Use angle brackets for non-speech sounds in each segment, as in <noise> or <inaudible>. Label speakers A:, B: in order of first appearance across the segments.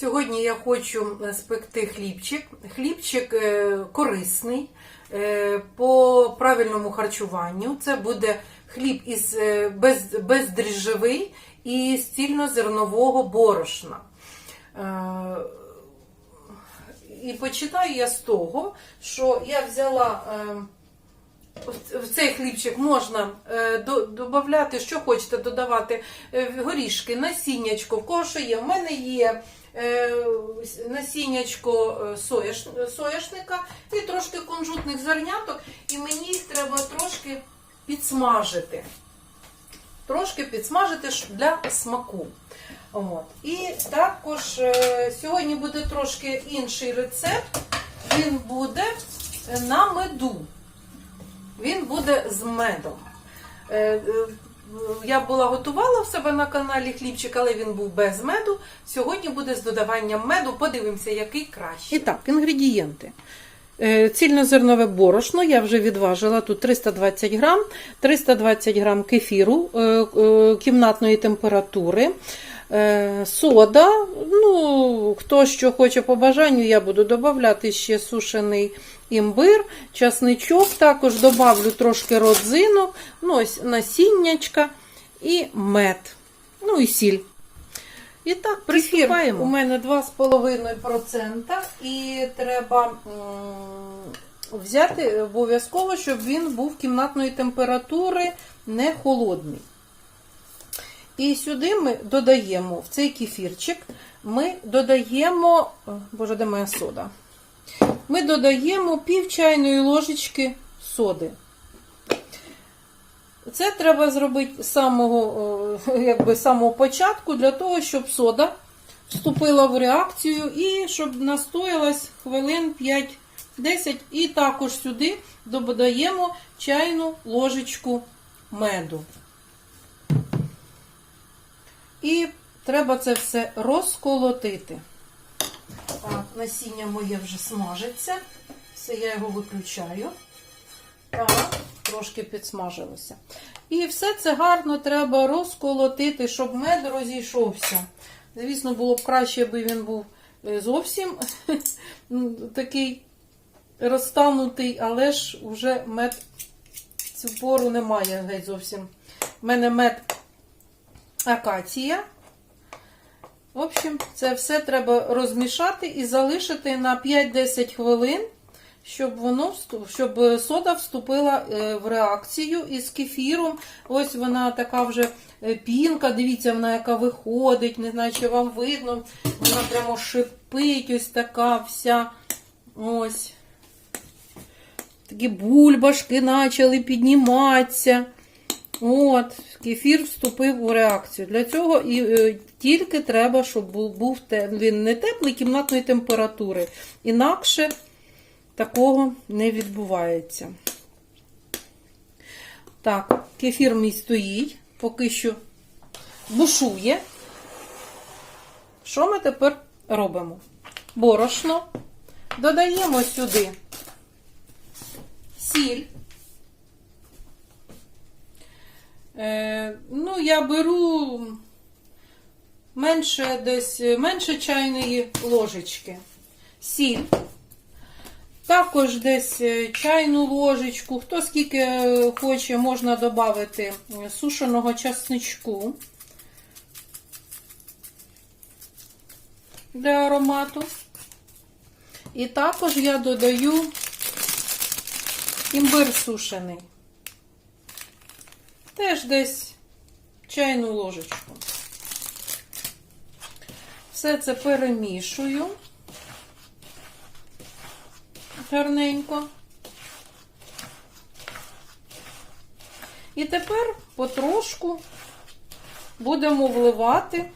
A: Сьогодні я хочу спекти хлібчик. Хлібчик е, корисний е, по правильному харчуванню. Це буде хліб із е, без, бездріжджовий і з цільнозернового борошна. Е, І починаю я з того, що я взяла. В цей хлібчик можна е, до- додавати, що хочете додавати, е, горішки, насіннячко, в кого що є. В мене є е, насіннячко сояш, сояшника і трошки кунжутних зерняток, і мені їх треба трошки підсмажити. Трошки підсмажити для смаку. От. І також сьогодні буде трошки інший рецепт. Він буде на меду. Він буде з медом. Е, е, Я була готувала в себе на каналі хлібчик, але він був без меду. Сьогодні буде з додаванням меду. Подивимося, який краще. І так, інгредієнти. Е, Цільнозернове борошно я вже відважила тут 320 грам, 320 грам кефіру кімнатної температури, сода. Ну, хто що хоче по бажанню, я буду додавати ще сушений імбир, часничок, також добавлю трошки родзинок, ну, ось насіннячка і мед, ну і сіль. І так, приступаємо. У мене 2,5% і треба взяти обов'язково, щоб він був кімнатної температури не холодний. І сюди ми додаємо в цей кефірчик, ми додаємо, боже, де моя сода? Ми додаємо пів чайної ложечки соди. Це треба зробити з самого, <laughs> якби, самого початку, для того, щоб сода вступила в реакцію і щоб настоялась хвилин 5-10. І також сюди додаємо чайну ложечку меду. І треба це все розколотити. Так, насіння моє вже смажиться. Все, я його виключаю. Так, трошки підсмажилося. І все це гарно треба розколотити, щоб мед розійшовся. Звісно, було б краще, аби він був е, зовсім <laughs> такий розтанутий, але ж вже мед цю пору немає геть зовсім. У мене мед акація. В общем, це все треба розмішати і залишити на 5-10 хвилин, щоб воно щоб сода вступила е, в реакцію із кефіром. Ось вона така вже е, пінка. Дивіться, вона яка виходить, не знаю, чи вам видно. Вона прямо шипить, ось така вся. Ось. Такі бульбашки почали підніматися. От, кефір вступив у реакцію. Для цього і е, тільки треба, щоб був, був він не теплий кімнатної температури. Інакше такого не відбувається. Так, кефір мій стоїть, поки що бушує. Що ми тепер робимо? Борошно. Додаємо сюди сіль. Ну, я беру менше десь менше чайної ложечки. Сіль. Також десь е, чайну ложечку. Хто скільки е, хоче, можна додати сушеного часничку для аромату. І також я додаю імбир сушений. Теж десь чайну ложечку. Все це перемішую гарненько. І тепер потрошку будемо вливати.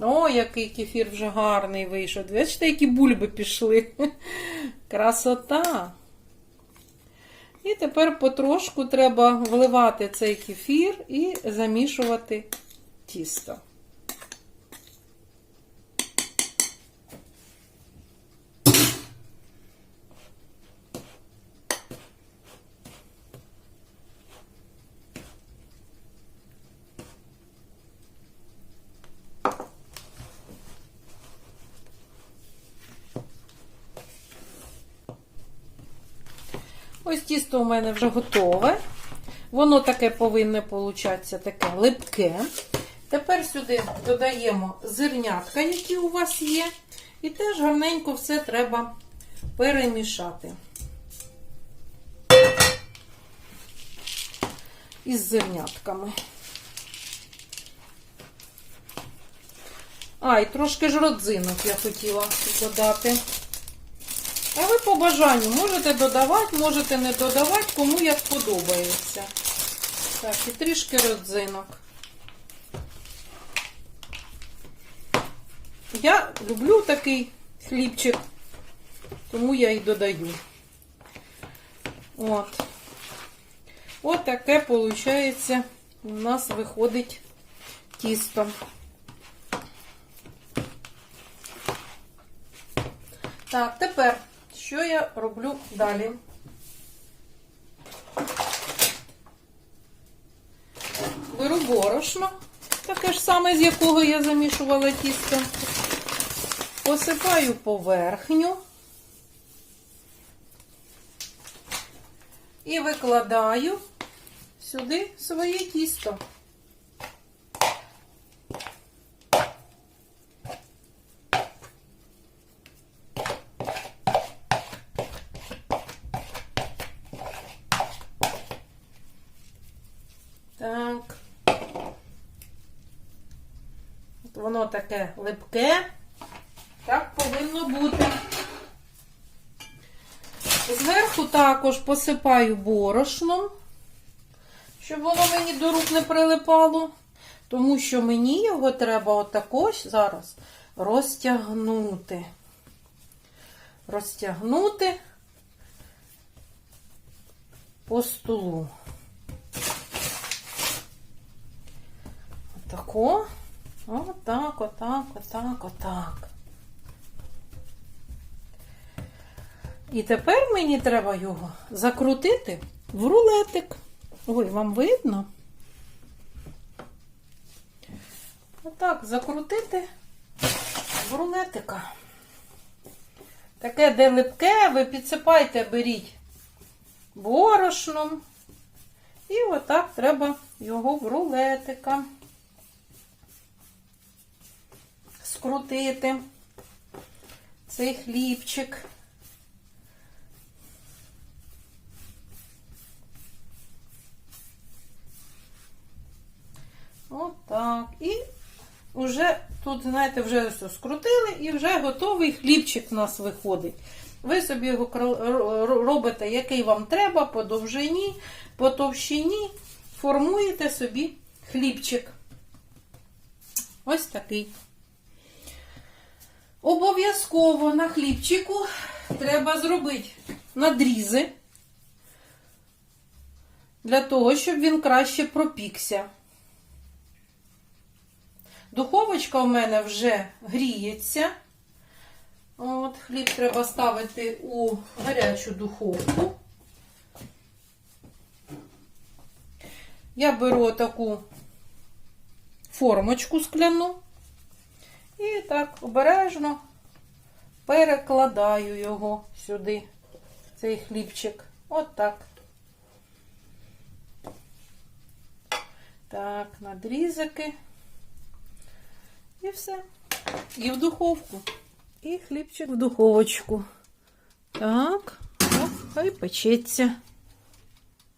A: О, який кефір вже гарний вийшов. Бачите, які бульби пішли. <laughs> Красота! І тепер потрошку треба вливати цей кефір і замішувати тісто. Ось тісто у мене вже готове. Воно таке повинне получатися, таке липке. Тепер сюди додаємо зернятка, які у вас є. І теж гарненько все треба перемішати. Із зернятками. А, і трошки ж родзинок я хотіла додати. А ви по бажанню можете додавати, можете не додавати, кому як подобається. Так, і трішки родзинок. Я люблю такий хлібчик, тому я і додаю. От. От таке, виходить, у нас виходить тісто. Так, тепер, що я роблю далі? Беру борошно, таке ж саме, з якого я замішувала тісто. Посипаю поверхню і викладаю сюди своє тісто. Так. От воно таке липке. Так повинно бути. Зверху також посипаю борошном, щоб воно мені до рук не прилипало. Тому що мені його треба отако зараз розтягнути. Розтягнути по столу. Отако. Отак, отак, отак, отак. І тепер мені треба його закрутити в рулетик. Ой, вам видно? Отак, закрутити в рулетика. Таке, де липке, ви підсипайте, беріть борошном. І отак треба його в рулетика. Скрутити цей хлібчик. Отак. І вже тут, знаєте, вже все скрутили і вже готовий хлібчик у нас виходить. Ви собі його робите, який вам треба, по довжині, по товщині, формуєте собі хлібчик. Ось такий. Обов'язково на хлібчику треба зробити надрізи для того, щоб він краще пропікся. Духовочка у мене вже гріється. От, Хліб треба ставити у гарячу духовку. Я беру таку формочку скляну і так обережно перекладаю його сюди, цей хлібчик. От так. Так, надрізики. І все. І в духовку. І хлібчик в духовочку. Так, о, хай печеться.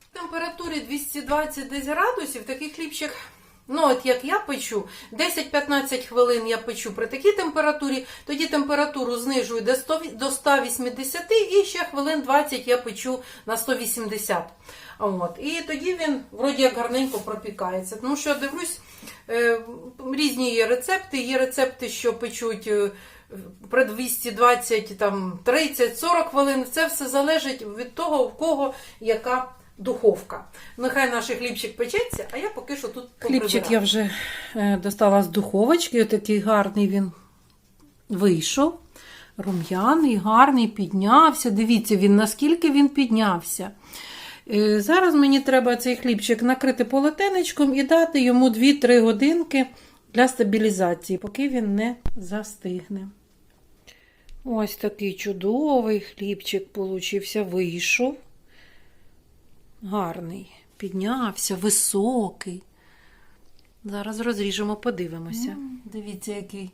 A: В температурі 220 десь градусів такий хлібчик. Ну, от як я печу, 10-15 хвилин я печу при такій температурі, тоді температуру знижую до 180 і ще хвилин 20 я печу на 180. От. І тоді він вроді як гарненько пропікається. Тому що дивлюсь, е, різні є рецепти. Є рецепти, що печуть е, при 220, там, 30-40 хвилин. Це все залежить від того, в кого яка духовка. Нехай наш хлібчик печеться, а я поки що тут Хлібчик я вже е, достала з духовочки, отакий гарний він вийшов. Рум'яний, гарний, піднявся. Дивіться, він наскільки він піднявся. Е, Зараз мені треба цей хлібчик накрити полотенечком і дати йому 2-3 годинки для стабілізації, поки він не застигне. Ось такий чудовий хлібчик получився, вийшов. Гарний. Піднявся, високий. Зараз розріжемо, подивимося. Дивіться, який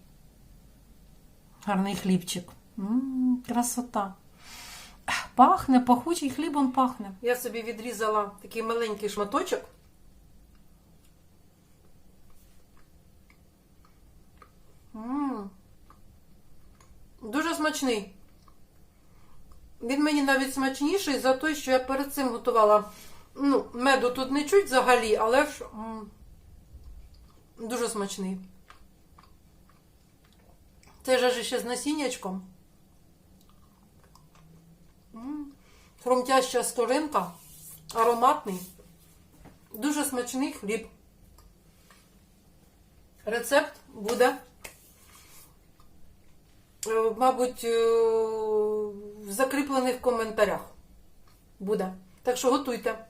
A: гарний хлібчик. М, красота. Пахне, пахучий хлібом пахне. Я собі відрізала такий маленький шматочок. М. Дуже смачний. Він мені навіть смачніший за те, що я перед цим готувала. Ну, меду тут не чуть взагалі, але ж м, дуже смачний. Це ж ще з насіннячком. Хрумтяща скоринка, ароматний, дуже смачний хліб. Рецепт буде, е, мабуть, в закріплених коментарях. Буде. Так що готуйте.